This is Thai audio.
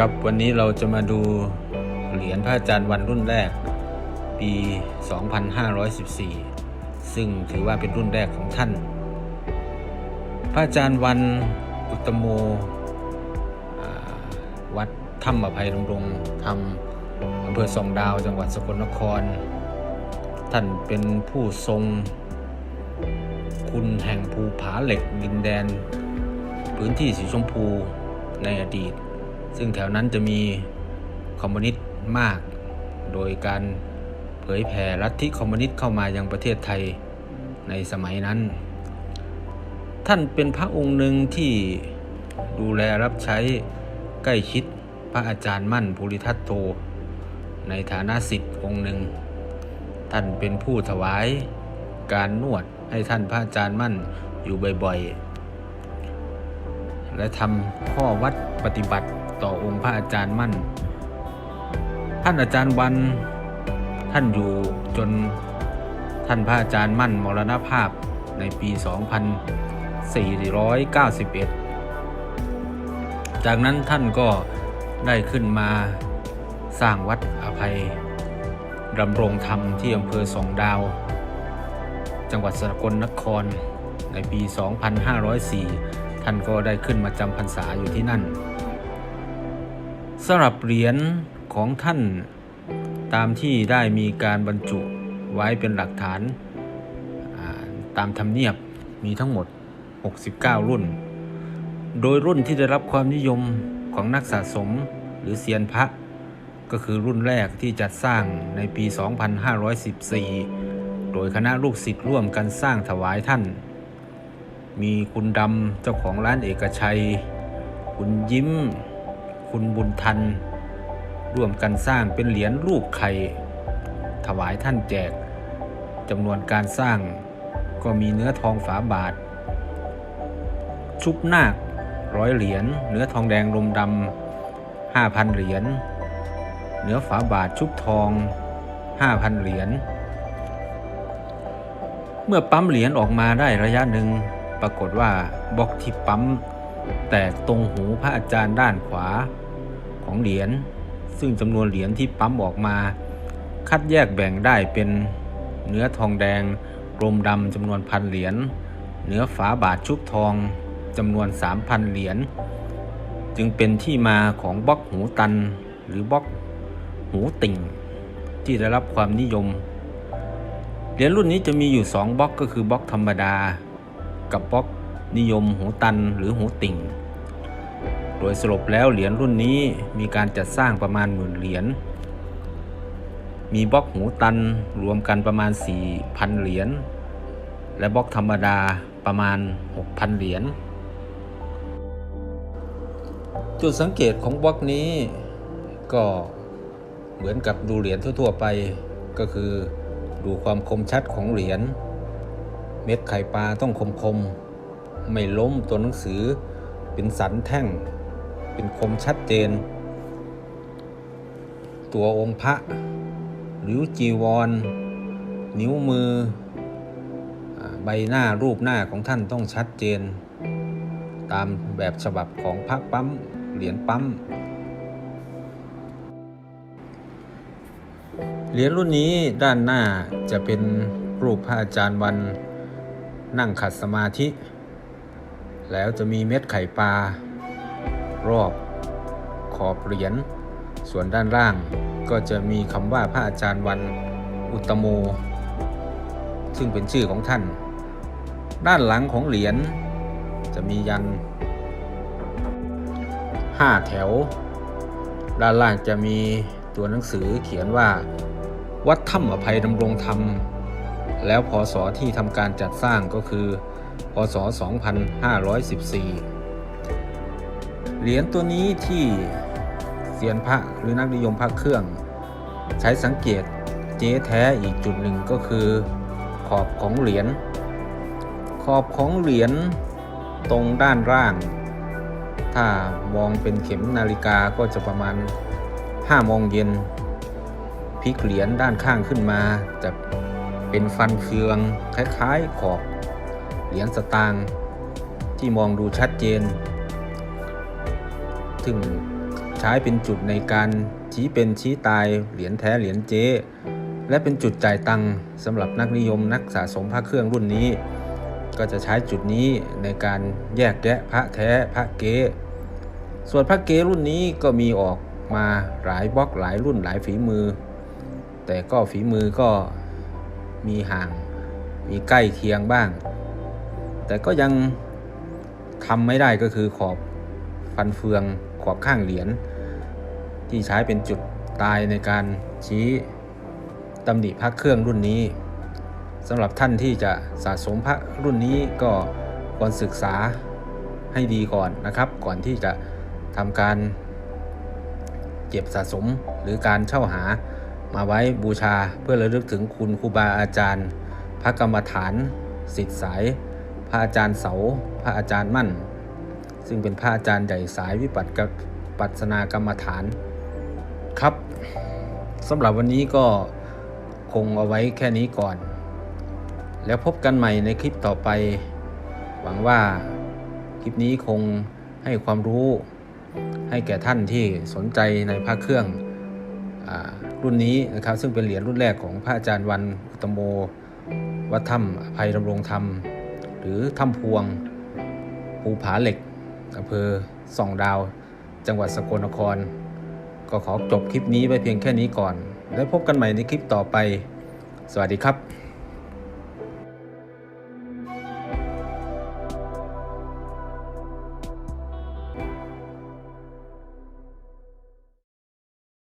ครับวันนี้เราจะมาดูเหรียญพระอาจารย์วันรุ่นแรก ปี 2514 ซึ่งถือว่าเป็นรุ่นแรกของท่าน พระอาจารย์วันอุตโมวัดถ้ำอภัยดำรงธรรมอำเภอสองดาวจังหวัดสกลนคร ท่านเป็นผู้ทรง คุณแห่งภูผาเหล็กดินแดน พื้นที่สีชมพูในอดีต ซึ่งแถวนั้นจะมีคอมมิวนิสต์มาก โดยการเผยแผ่ลัทธิคอมมิวนิสต์เข้ามายังประเทศไทยในสมัยนั้น ท่านเป็นพระองค์หนึ่งที่ดูแลรับใช้ใกล้ชิดพระอาจารย์มั่นภูริทัตโต ในฐานะสิทธิ์องค์หนึ่ง ท่านเป็นผู้ถวายการนวดให้ท่านพระอาจารย์มั่นอยู่บ่อยๆ และทำข้อวัดปฏิบัติ ต่อองค์พระอาจารย์มั่น ท่านอาจารย์วันท่านอยู่จนท่านพระอาจารย์มั่นมรณภาพในปี 2491 จากนั้นท่านก็ได้ขึ้นมาสร้างวัดอภัยดำรงธรรมที่อำเภอสองดาว จังหวัดสกลนครในปี 2504 ท่านก็ได้ขึ้นมาจำพรรษาอยู่ที่นั่น สำหรับเหรียญของท่านตามที่ได้มีการบรรจุไว้เป็นหลักฐานตามธรรมเนียบมีทั้งหมด 69 รุ่น โดยรุ่นที่ได้รับความนิยมของนักสะสมหรือเซียนพระ ก็คือรุ่นแรกที่จัดสร้างในปี 2514 โดยคณะลูกศิษย์ร่วมกันสร้างถวายท่าน มีคุณดำเจ้าของร้านเอกชัย คุณยิ้ม คุณบุญทัน ร่วมกันสร้างเป็นเหรียญรูปไข่ถวายท่านแจกจำนวนการสร้างก็มีเนื้อทองฝาบาท ชุบนาคร้อยเหรียญเนื้อทองแดงลมดำห้าพันเหรียญเนื้อฝาบาทชุบทอง5,000เหรียญเมื่อปั๊มเหรียญออกมาได้ระยะหนึ่งปรากฏว่าบล็อกที่ปั๊มแตกตรงหูพระอาจารย์ด้านขวา ของเหรียญ ซึ่งจำนวนเหรียญที่ปั๊มออกมา คัดแยกแบ่งได้เป็นเนื้อทองแดงกลมดำจำนวนพันเหรียญเนื้อฝาบาทชุบทองจำนวน 3,000 เหรียญจึงเป็นที่มาของบล็อกหูตัน หรือบล็อกหูติ่ง ที่ได้รับความนิยม เหรียญรุ่นนี้จะมีอยู่ 2บล็อกก็คือบล็อกธรรมดา กับบล็อกนิยมหูตันหรือหูติ่ง ดยสรุปแล้วเหรียญรุ่นนี้มีการจัดสร้างประมาณหมื่นเหรียญ มีบล็อกหูตันรวมกันประมาณ 4,000 เหรียญ และบล็อกธรรมดาประมาณ 6,000 เหรียญ จุดสังเกตของบล็อกนี้ ก็เหมือนกับดูเหรียญทั่วๆไป ก็คือดูความคมชัดของเหรียญ เม็ดไข่ปลาต้องคมคมๆไม่ล้มตัวหนังสือเป็นสันแท่ง เป็นคมชัดเจน ตัวองค์พระหรือจีวร นิ้วมือ ใบหน้ารูปหน้าของท่านต้องชัดเจน ตามแบบฉบับของพระปั๊มเหรียญปั๊มเหรียญรุ่นนี้ด้านหน้าจะเป็นรูปพระอาจารย์วันนั่งขัดสมาธิ แล้วจะมีเม็ดไข่ปลา รอบขอบเหรียญ ส่วนด้านล่างก็จะมีคำว่าพระอาจารย์วันอุตโม ซึ่งเป็นชื่อของท่าน ด้านหลังของเหรียญจะมียันห้าแถว ด้านล่างจะมีตัวหนังสือเขียนว่า วัดถ้ำอภัยดำรงธรรม แล้วพศที่ทำการจัดสร้างก็คือ พศ 2514 เหรียญตัวนี้ที่เซียนพระหรือนักนิยมพระเครื่อง ใช้สังเกตเจ๊แท้อีกจุดหนึ่งก็คือ ขอบของเหรียญขอบของเหรียญตรงด้านล่าง ถ้ามองเป็นเข็มนาฬิกาก็จะประมาณ5โมงเย็นพลิกเหรียญด้านข้างขึ้นมาจะเป็นฟันเฟืองคล้ายๆขอบเหรียญสตางค์ที่มองดูชัดเจน ถึงชช้เป็นจุดในการชี้เป็นชี้ตายเหรียญแท้เหรียญเจ๊และเป็นจุดจ่ายตังค์สำหรับนักนิยมนักสะสมพระเครื่องรุ่นนี้ ก็จะใช้จุดนี้ในการแยกแยะพระแท้พระเก๊ส่วนพระเก๊รุ่นนี้ก็มีออกมาหลายบล็อกหลายรุ่นหลายฝีมือ แต่ก็ฝีมือก็มีห่างมีใกล้เคียงบ้าง แต่ก็ยังทำไม่ได้ก็คือขอบฟันเฟือง ขอบข้างเหรียญที่ใช้เป็นจุดตายในการชี้ตำหนิพระเครื่องรุ่นนี้สำหรับท่านที่จะสะสมพระรุ่นนี้ก็ควรศึกษาให้ดีก่อนนะครับ ก่อนที่จะทำการเก็บสะสมหรือการเช่าหามาไว้บูชาเพื่อระลึกถึงคุณครูบาอาจารย์ พระกรรมฐานสิทธิสาย พระอาจารย์เสา พระอาจารย์มั่น ซึ่งเป็นพระอาจารย์ใหญ่สายวิปัสกับปัสนากรรมฐานครับสำหรับวันนี้ก็คงเอาไว้แค่นี้ก่อน แล้วพบกันใหม่ในคลิปต่อไป หวังว่าคลิปนี้คงให้ความรู้ให้แก่ท่านที่สนใจในพระเครื่องอรุ่นนี้นะครับ ซึ่งเป็นเหรียญรุ่นแรกของพระอาจารย์วันอุตโม วัดถ้ำอภัยดำรงธรรม หรือถ้ำพวงภูผาเหล็ก อำเภอส่องดาว จังหวัดสกลนคร ก็ขอจบคลิปนี้ไปเพียงแค่นี้ก่อน แล้วพบกันใหม่ในคลิปต่อไป สวัสดีครับ